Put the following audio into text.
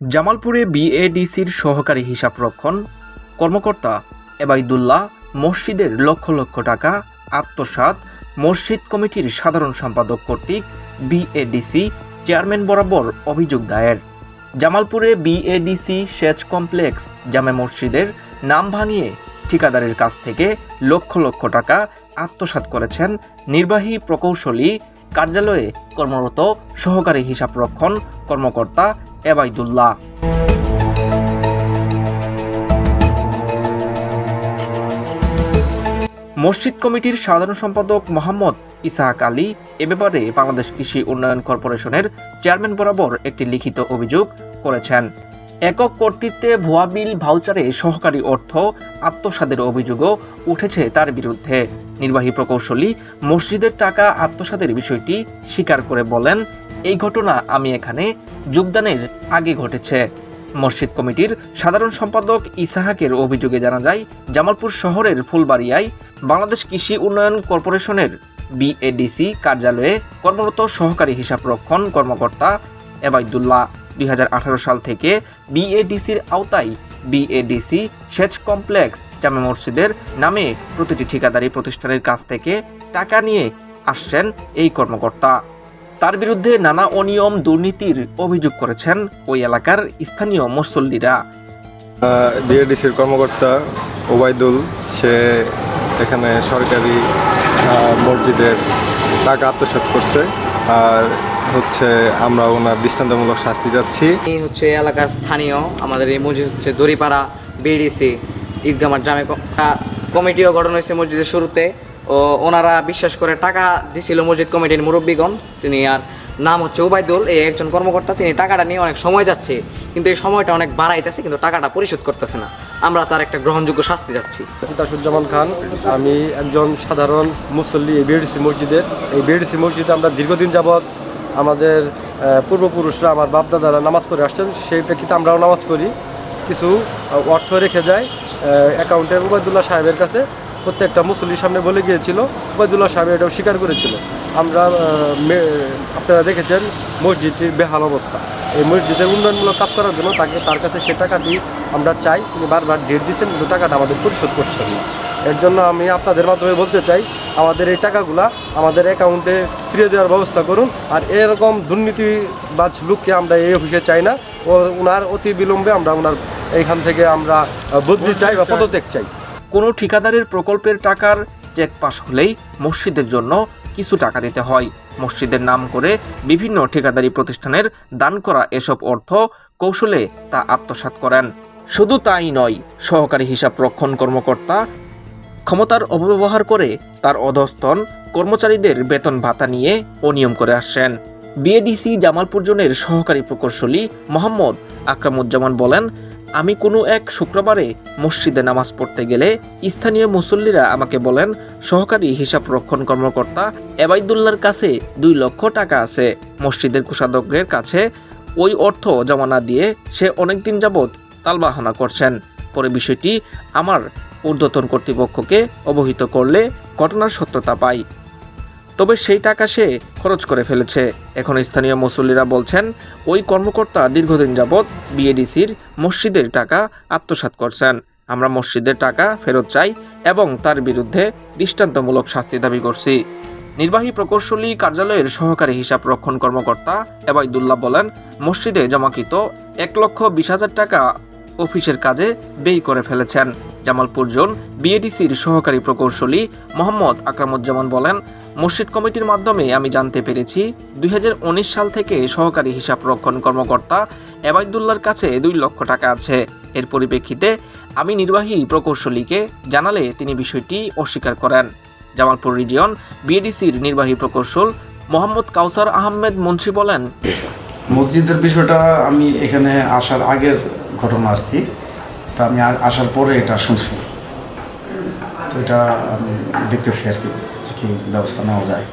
জামালপুরে বিএডিসির সহকারী হিসাবরক্ষণ কর্মকর্তা এবাইদুল্লাহ মসজিদের লক্ষ লক্ষ টাকা, আত্মসাৎ মসজিদ কমিটির সাধারণ সম্পাদক কর্তৃক বিএডিসি চেয়ারম্যান বরাবর অভিযোগ দায়ের। জামালপুরে বিএডিসি সেচ কমপ্লেক্স জামে মসজিদের নাম ভাঙিয়ে ঠিকাদারের কাছ থেকে লক্ষ লক্ষ টাকা আত্মসাৎ করেছেন নির্বাহী প্রকৌশলী কার্যালয়ে কর্মরত সহকারী হিসাবরক্ষণ কর্মকর্তা এবাইদুল্লাহ। মসজিদ কমিটির সাধারণ সম্পাদক মোহাম্মদ ইসাহাক আলী এ ব্যাপারে বাংলাদেশ কৃষি উন্নয়ন কর্পোরেশনের চেয়ারম্যান বরাবর একটি লিখিত অভিযোগ করেছেন। একক কর্তৃত্বে ভুয়া বিল ভাউচারে সহকারী অর্থ আত্মসাদের অভিযোগও উঠেছে তার বিরুদ্ধে। নির্বাহী প্রকৌশলী মসজিদের টাকা আত্মসাদের বিষয়টি স্বীকার করে বলেন, এই ঘটনা আমি এখানে যোগদানের আগে ঘটেছে। মসজিদ কমিটির সাধারণ সম্পাদক ইসাহাকের অভিযোগে জানা যায়, জামালপুর শহরের ফুলবাড়িয়ায় বাংলাদেশ কৃষি উন্নয়ন কর্পোরেশনের বিএডিসি কার্যালয়ে কর্মরত সহকারী হিসাবরক্ষণ কর্মকর্তা এবাইদুল্লাহ দু হাজার আঠারো সাল থেকে বিএডিসির আওতায় বিএডিসি সেচ কমপ্লেক্স জামে মসজিদের নামে প্রতিটি ঠিকাদারি প্রতিষ্ঠানের কাছ থেকে টাকা নিয়ে আসছেন এই কর্মকর্তা। তার বিরুদ্ধে নানা অনিয়ম, দুর্নীতির অভিযোগ করেছেন ওই এলাকার স্থানীয় মুসল্লিরা। বিএডিসির কর্মকর্তা ওবায়দুল, সে এখানে সরকারি মসজিদের টাকা আত্মসাৎ করছে। আর হচ্ছে আমরা ওনার দৃষ্টান্তমূলক শাস্তি যাচ্ছি এই হচ্ছে এলাকার স্থানীয় আমাদের এই মসজিদ হচ্ছে দড়িপাড়া বিডিসি ঈদগামার জামে কমিটিও গঠন হয়েছে মসজিদের শুরুতে ও ওনারা বিশ্বাস করে টাকা দিছিল মসজিদ কমিটির মুরব্বীগণ তিনি আর নাম হচ্ছে উবাইদুল এই একজন কর্মকর্তা তিনি টাকাটা নিয়ে অনেক সময় যাচ্ছে কিন্তু এই সময়টা অনেক বাড়াইতেছে কিন্তু টাকাটা পরিশোধ করতেছে না। আমরা তার একটা গ্রহণযোগ্য শাস্তি যাচ্ছি তাসুজ্জামান খান আমি একজন সাধারণ মুসল্লি এই বিএডিসি মসজিদের এই বিএডিসি মসজিদে আমরা দীর্ঘদিন যাবৎ আমাদের পূর্বপুরুষরা আমার বাপদাদারা নামাজ পড়ে আসছেন, সেই প্রেক্ষিতে আমরাও নামাজ করি। কিছু অর্থ রেখে যায় অ্যাকাউন্টে উবায়দুল্লাহ সাহেবের কাছে। প্রত্যেকটা মুসল্লির সামনে বলে গিয়েছিল, উবায়দুল্লাহ সাহেব এটাও স্বীকার করেছিল। আমরা আপনারা দেখেছেন মসজিদটির বেহাল অবস্থা। এই মসজিদের উন্নয়নমূলক কাজ করার জন্য তাকে, তার কাছে সে টাকাটি আমরা চাই। তিনি বারবার ডেট দিচ্ছেন, কিন্তু টাকাটা আমাদের পরিশোধ করছেন না। এর জন্য আমি আপনাদের মাধ্যমে বলতে চাই আমাদের এই টাকাগুলা আমাদের অ্যাকাউন্টে ফিরে দেওয়ার ব্যবস্থা করুন। আর এরকম দুর্নীতিবাজ লোককে আমরা এই অফিসে চাই না। ও ওনার অতি বিলম্বে আমরা ওনার এইখান থেকে আমরা বদলি চাই বা পদত্যাগ চাই। কোনো ঠিকাদারের প্রকল্পের টাকার চেক পাস হলেই মসজিদের জন্য কিছু টাকা দিতে হয়। মসজিদের নাম করে বিভিন্ন ঠিকাদারি প্রতিষ্ঠানের দান করা এসব অর্থ কৌশলে তা আত্মসাৎ করেন। শুধু তাই নয়, সহকারী হিসাব রক্ষণ কর্মকর্তা ক্ষমতার অপব্যবহার করে তার অধস্তন কর্মচারীদের বেতন ভাতা নিয়ে অনিয়ম করে আসছেন। বিএডিসি জামালপুর জোনের সহকারী প্রকৌশলী মোহাম্মদ আকরামুজ্জামান বলেন, আমি কোনো এক শুক্রবারে মসজিদে নামাজ পড়তে গেলে স্থানীয় মুসল্লিরা আমাকে বলেন, সহকারী হিসাব রক্ষণ কর্মকর্তা এবাইদুল্লার কাছে দুই লক্ষ টাকা আছে। মসজিদের কোষাধ্যক্ষের কাছে ওই অর্থ জমা না দিয়ে সে অনেকদিন যাবৎ তালবাহনা করছেন। পরে বিষয়টি আমার ঊর্ধ্বতন কর্তৃপক্ষকে অবহিত করলে ঘটনার সত্যতা পাই তবে সেই টাকা সে খরচ করে ফেলেছে। এখন স্থানীয় মুসল্লিরা বলছেন, ওই কর্মকর্তা দীর্ঘদিন যাবৎ বিএডিসির মসজিদের টাকা আত্মসাৎ করছেন। আমরা মসজিদের টাকা ফেরত চাই এবং তার বিরুদ্ধে দৃষ্টান্তমূলক শাস্তি দাবি করছি। নির্বাহী প্রকৌশলী কার্যালয়ের সহকারী হিসাব রক্ষণ কর্মকর্তা এবাইদুল্লাহ বলেন, মসজিদে জমাকৃত এক লক্ষ বিশ হাজার টাকা অফিসের কাজে ব্যয় করে ফেলেছেন। জামালপুর জোন বিএডিসির সহকারী প্রকৌশলী মোহাম্মদ আকরামুজ্জামান বলেন, মসজিদ কমিটির মাধ্যমে আমি জানতে পেরেছি দু হাজার উনিশ সাল থেকে সহকারী হিসাব রক্ষণ কর্মকর্তা এবায়দুল্লার কাছে দুই লক্ষ টাকা আছে। এর পরিপ্রেক্ষিতে আমি নির্বাহী প্রকৌশলীকে জানালে তিনি বিষয়টি অস্বীকার করেন। জামালপুর রিজিয়ন বিএডিসির নির্বাহী প্রকৌশল মোহাম্মদ কাউসার আহমেদ মুন্সি বলেন, মসজিদের বিষয়টা আমি এখানে আসার আগের ঘটনা আর কি। তা আমি আসার পরে এটা শুনছি। তো এটা আমি দেখতেছি আর কি যে কি ব্যবস্থা নেওয়া যায়।